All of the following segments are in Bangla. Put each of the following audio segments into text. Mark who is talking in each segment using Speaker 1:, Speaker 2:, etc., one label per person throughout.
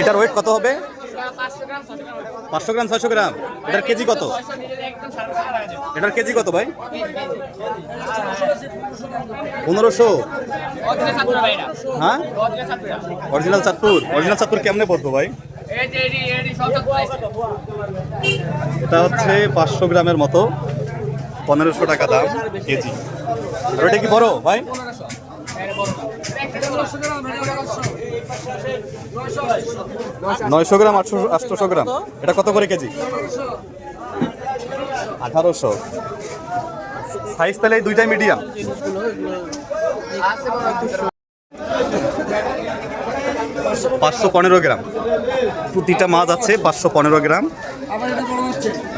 Speaker 1: এটার ওয়েট কত হবে?
Speaker 2: পাঁচশো গ্রাম
Speaker 1: ছয়শো গ্রাম। এটার কেজি কত। এটার কেজি কত ভাই? পনেরোশো।
Speaker 2: এটা।
Speaker 1: হ্যাঁ?
Speaker 2: অরিজিনাল
Speaker 1: চাঁদপুর। অরিজিনাল চাঁদপুর। কেমনে পড়ব ভাই। এটা হচ্ছে পাঁচশো গ্রামের মতো। পনেরোশো টাকা দাম কেজি। আর ওটা কি বড় ভাই? নয়শো গ্রাম আটশো আটশোশো গ্রাম। এটা কত করে কেজি? আঠারোশো। সাইজ তাহলে এই দুইটাই মিডিয়াম। পাঁচশো পনেরো গ্রাম। প্রতিটা মাছ আছে পাঁচশো পনেরো গ্রাম।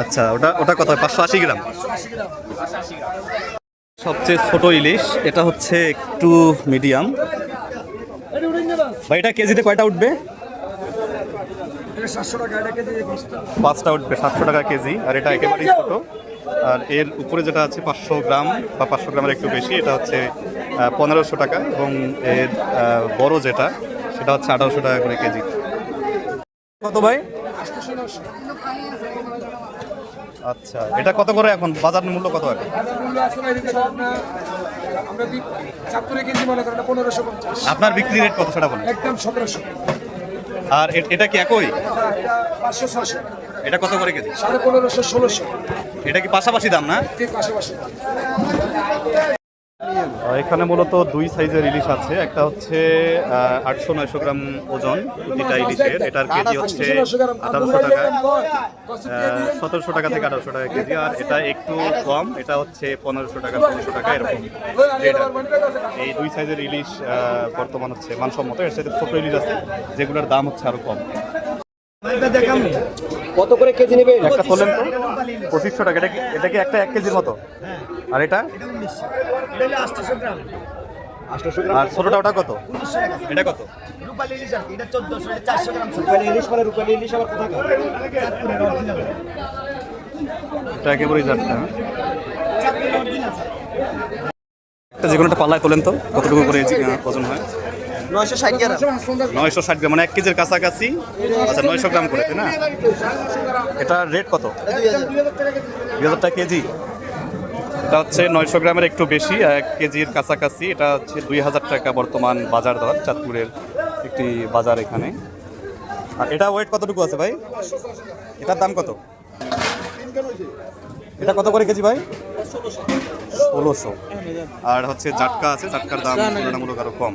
Speaker 1: আচ্ছা ওটা ওটা কত পাঁচশো আশি গ্রাম। সবচেয়ে ছোট ইলিশ, এটা হচ্ছে একটু মিডিয়াম ভাই, এটা কেজিতে কয়টা উঠবে? পাঁচটা উঠবে, সাতশো টাকা কেজি, আর এটা একেবারেই ছোট। আর এর উপরে যেটা আছে, পাঁচশো গ্রাম বা পাঁচশো গ্রামের একটু বেশি, এটা হচ্ছে পনেরোশো টাকা এবং এর বড় যেটা, সেটা হচ্ছে আঠারোশো টাকা করে কেজি। কত ভাই? আচ্ছা এটা কত করে এখন? বাজার মূল্য কত এখন?
Speaker 3: আমরা চাঁদপুরে কেজি মনে করেন পনেরোশো পঞ্চাশ।
Speaker 1: আপনার বিক্রি রেট কত সেটা বলেন?
Speaker 3: একদম সতেরোশো।
Speaker 1: আর এটা কি একই?
Speaker 3: পাঁচশো ছশো
Speaker 1: এটা কত করে কেজি?
Speaker 3: সাড়ে পনেরোশো ষোলোশো।
Speaker 1: এটা কি পাশাপাশি দাম না?
Speaker 3: পাশাপাশি।
Speaker 1: এখানে মূলত দুই সাইজের ইলিশ আছে। একটা হচ্ছে আটশো নয়শো গ্রাম ওজন প্রতিটা ইলিশের। এটার কেজি হচ্ছে আঠারোশো টাকা। সতেরোশো টাকা থেকে আঠারোশো টাকা কেজি। আর এটা একটু কম, এটা হচ্ছে পনেরোশো টাকা, ষোলোশো টাকা, এরকম এই দুই সাইজের ইলিশ বর্তমান হচ্ছে মানসম্মত। এর সাথে ছোট ইলিশ আছে, যেগুলোর দাম হচ্ছে আরও কম।
Speaker 4: কত করে কেজি নেবে?
Speaker 1: একটা তোলেন তো? পঁচিশশো টাকা এটা কি এটা কি একটা এক কেজির মতো? আর এটা? আর ছোটটা ওটা কত? এটা কত?
Speaker 4: ইলিশ মানে রূপালী ইলিশ আবার কোথায়
Speaker 1: এটা একেবারেই যাচ্ছে একটা যে কোনো একটা পাল্লায় তোলেন তো কতটুকু করে ওজন হয়?
Speaker 4: নয়শো ষাট গ্রাম।
Speaker 1: ষাট গ্রাম মানে এক কেজির কাছাকাছি। আচ্ছা নয়শো গ্রাম করে, তাই না? এটা রেট কত? দুই হাজার টাকা কেজি। এটা হচ্ছে নয়শো গ্রামের একটু বেশি, এক কেজির কাছাকাছি। এটা হচ্ছে দুই হাজার টাকা বর্তমান বাজার দর, চাঁদপুরের একটি বাজার এখানে। আর এটা ওয়েট কতটুকু আছে ভাই? এটার দাম কত? এটা কত করে কেজি ভাই? ষোলোশো। আর হচ্ছে জাটকা আছে, জাটকার দাম তুলনামূলক আরও কম।